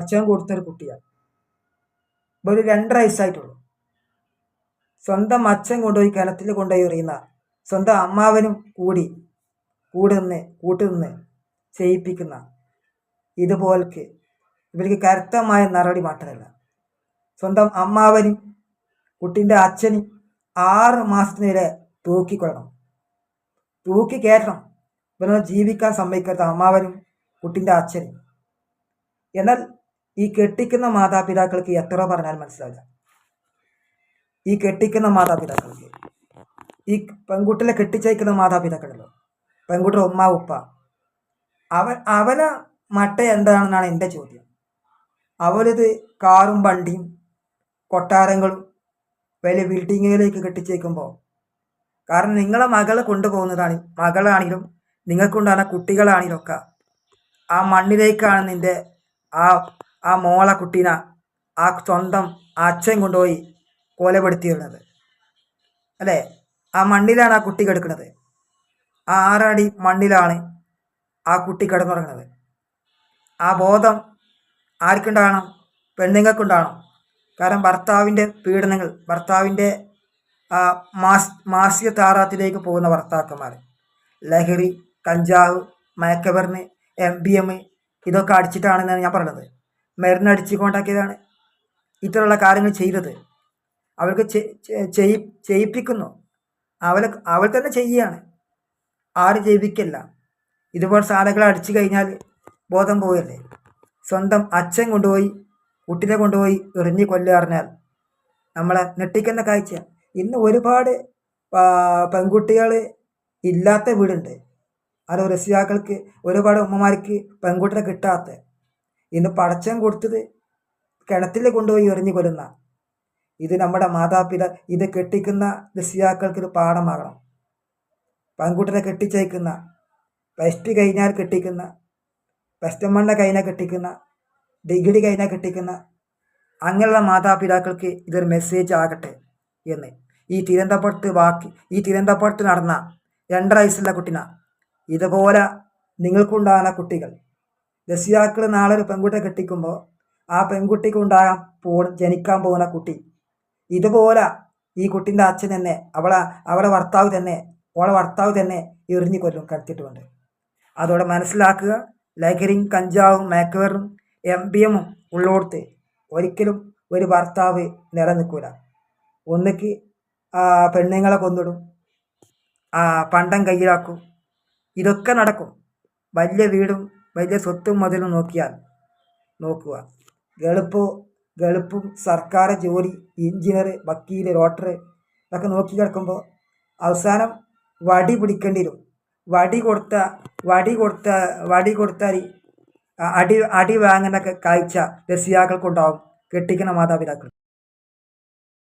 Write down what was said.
അച്ഛൻ കൊടുത്തൊരു കുട്ടിയാണ്. ഒരു രണ്ടര വയസ്സായിട്ടുള്ളൂ. സ്വന്തം അച്ഛൻ കൊണ്ടുപോയി കിണറ്റിൽ കൊണ്ടുപോയി എറിയുന്ന സ്വന്തം അമ്മാവനും കൂടി കൂടെ നിന്ന് കൂട്ടു നിന്ന് ചെയ്യിപ്പിക്കുന്ന ഇതുപോൽക്ക് ഇവർക്ക് കരുത്തമായ നടപടി മാത്രമല്ല. സ്വന്തം അമ്മാവനും കുട്ടിന്റെ അച്ഛനും ആറ് മാസത്തിനിടെ തൂക്കിക്കൊള്ളണം തൂക്കി കയറ്റണം. ഇവരൊന്നും ജീവിക്കാൻ സമ്മതിക്കാത്ത അമ്മാവനും കുട്ടിന്റെ അച്ഛനും. എന്നാൽ ഈ കെട്ടിക്കുന്ന മാതാപിതാക്കൾക്ക് എത്ര പറഞ്ഞാൽ മനസ്സിലാവില്ല. ഈ കെട്ടിക്കുന്ന മാതാപിതാക്കൾക്ക്. ഈ പെൺകുട്ടിനെ കെട്ടിച്ചയക്കുന്ന മാതാപിതാക്കളല്ലോ പെൺകുട്ടിയുടെ ഉമ്മ ഉപ്പ. അവൻ അവന മട്ട എന്താണെന്നാണ് എന്റെ ചോദ്യം. അവരിത് കാറും വണ്ടിയും കൊട്ടാരങ്ങളും വലിയ ബിൽഡിങ്ങുകളിലേക്ക് കെട്ടിച്ചേക്കുമ്പോൾ കാരണം നിങ്ങളെ മകളെ കൊണ്ടുപോകുന്നതാണ് മകളാണെങ്കിലും നിങ്ങൾക്കുണ്ടാകുന്ന കുട്ടികളാണെങ്കിലും ഒക്കെ ആ മണ്ണിലേക്കാണ് നിന്റെ ആ ആ മോളെ കുട്ടീനെ ആ സ്വന്തം അച്ഛൻ കൊണ്ടുപോയി കൊലപ്പെടുത്തിയിരുന്നത് അല്ലേ? ആ മണ്ണിലാണ് ആ കുട്ടി കിടക്കുന്നത്. ആ ആറടി മണ്ണിലാണ് ആ കുട്ടി കിടന്നുറങ്ങുന്നത്. ആ ബോധം ആർക്കുണ്ടാകണം? പെണ്ണുങ്ങൾക്കുണ്ടാകണം. കാരണം ഭർത്താവിന്റെ പീഡനങ്ങൾ ഭർത്താവിന്റെ മാസ് മാസിക താറാത്തിലേക്ക് പോകുന്ന ഭർത്താക്കന്മാർ. ലഹരി കഞ്ചാവ് മയക്കമരുന്ന് എം ബി എം ഇതൊക്കെ അടിച്ചിട്ടാണെന്നാണ് ഞാൻ പറഞ്ഞത്. മരുന്നടിച്ച് കൊണ്ടാക്കിയതാണ് ഇത്തരമുള്ള കാര്യങ്ങൾ ചെയ്തത്. അവർക്ക് ചെയ്യിപ്പിക്കുന്നു. അവൾ അവൾ തന്നെ ചെയ്യുകയാണ് ആരും ചെയ്യിപ്പിക്കില്ല ഇതുപോലെ സാധനങ്ങൾ അടിച്ചു കഴിഞ്ഞാൽ ബോധം പോയല്ലേ സ്വന്തം അച്ഛൻ കൊണ്ടുപോയി കുട്ടിനെ കൊണ്ടുപോയി എറിഞ്ഞ് കൊല്ലുക നമ്മളെ നെട്ടിക്കുന്ന കാഴ്ച. ഇന്ന് ഒരുപാട് പെൺകുട്ടികൾ ഇല്ലാത്ത വീടുണ്ട്. അത് രക്ഷിതാക്കൾക്ക് ഒരുപാട് ഉമ്മമാർക്ക് പെൺകുട്ടിനെ കിട്ടാത്ത ഇന്ന് പടച്ചം കൊടുത്തത് കിണറ്റിൽ കൊണ്ടുപോയി എറിഞ്ഞു കൊല്ലുന്ന. ഇത് നമ്മുടെ മാതാപിതാ ഇത് കെട്ടിക്കുന്ന രക്ഷിതാക്കൾക്ക് ഒരു പാഠമാകണം. പെൺകുട്ടിനെ കെട്ടിച്ചയക്കുന്ന പ്ലസ് കഴിഞ്ഞാൽ കെട്ടിക്കുന്ന പ്ലസ് മണ്ണ കഴിഞ്ഞാൽ കെട്ടിക്കുന്ന ഡിഗ്രി കഴിഞ്ഞാൽ കെട്ടിക്കുന്ന അങ്ങനെയുള്ള മാതാപിതാക്കൾക്ക് ഇതൊരു മെസ്സേജ് ആകട്ടെ എന്ന്. ഈ തിരുവനന്തപുരത്ത് ബാക്കി ഈ തിരുവനന്തപുരത്ത് നടന്ന രണ്ടര വയസ്സുള്ള കുട്ടിന. ഇതുപോലെ നിങ്ങൾക്കുണ്ടാകുന്ന കുട്ടികൾ. രക്ഷിതാക്കൾ നാളെ ഒരു പെൺകുട്ടിയെ കെട്ടിക്കുമ്പോൾ ആ പെൺകുട്ടിക്ക് ഉണ്ടാകാൻ പോ ജനിക്കാൻ പോകുന്ന കുട്ടി. ഇതുപോലെ ഈ കുട്ടിന്റെ അച്ഛൻ തന്നെ അവളെ അവളെ ഭർത്താവ് തന്നെ ഓളെ ഭർത്താവ് തന്നെ എറിഞ്ഞു കൊല്ലും കടത്തിയിട്ടുണ്ട് അതോടെ മനസ്സിലാക്കുക ലഹരിയും കഞ്ചാവും മേക്കവറും എം ബി എമ്മും ഉള്ളോടത്ത് ഒരിക്കലും ഒരു ഭർത്താവ് നിലനിൽക്കൂല. ഒന്നിക്ക് പെണ്ണുങ്ങളെ കൊന്നിടും പണ്ടം കയ്യിലാക്കും. ഇതൊക്കെ നടക്കും. വലിയ വീടും വലിയ സ്വത്തും മതിലും നോക്കിയാൽ നോക്കുക. ഗൾപ്പോ ഗൾപ്പും സർക്കാർ ജോലി എഞ്ചിനീയർ വക്കീൽ റോട്ടർ ഇതൊക്കെ നോക്കി കിടക്കുമ്പോൾ അവസാനം വടി പിടിക്കേണ്ടി വരും. വടി കൊടുത്ത വടി കൊടുത്ത വടി കൊടുത്താൽ അടി അടി വാങ്ങുന്ന കാഴ്ച രസിയാക്കൾക്കുണ്ടാവും കെട്ടിക്കുന്ന മാതാപിതാക്കൾ.